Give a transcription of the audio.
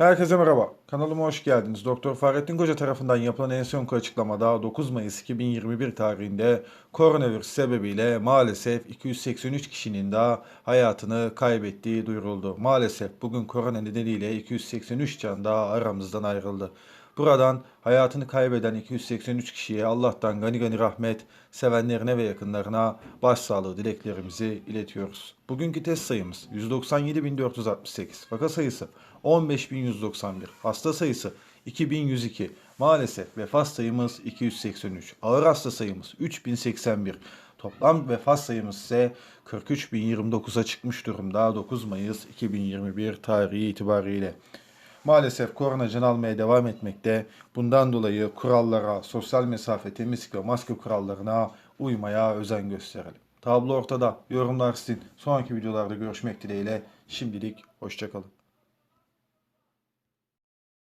Herkese merhaba. Kanalıma hoş geldiniz. Doktor Fahrettin Koca tarafından yapılan en son açıklamada 9 Mayıs 2021 tarihinde koronavirüs sebebiyle maalesef 283 kişinin daha hayatını kaybettiği duyuruldu. Maalesef bugün korona nedeniyle 283 can daha aramızdan ayrıldı. Buradan hayatını kaybeden 283 kişiye Allah'tan gani gani rahmet, sevenlerine ve yakınlarına başsağlığı dileklerimizi iletiyoruz. Bugünkü test sayımız 197.468, vaka sayısı 15.191, hasta sayısı 2102, maalesef vefat sayımız 283, ağır hasta sayımız 3081, toplam vefat sayımız ise 43.029'a çıkmış durumda 9 Mayıs 2021 tarihi itibariyle. Maalesef korona can almaya devam etmekte. Bundan dolayı kurallara, sosyal mesafe, temizlik ve maske kurallarına uymaya özen gösterelim. Tablo ortada. Yorumlar sizin. Sonraki videolarda görüşmek dileğiyle. Şimdilik hoşçakalın.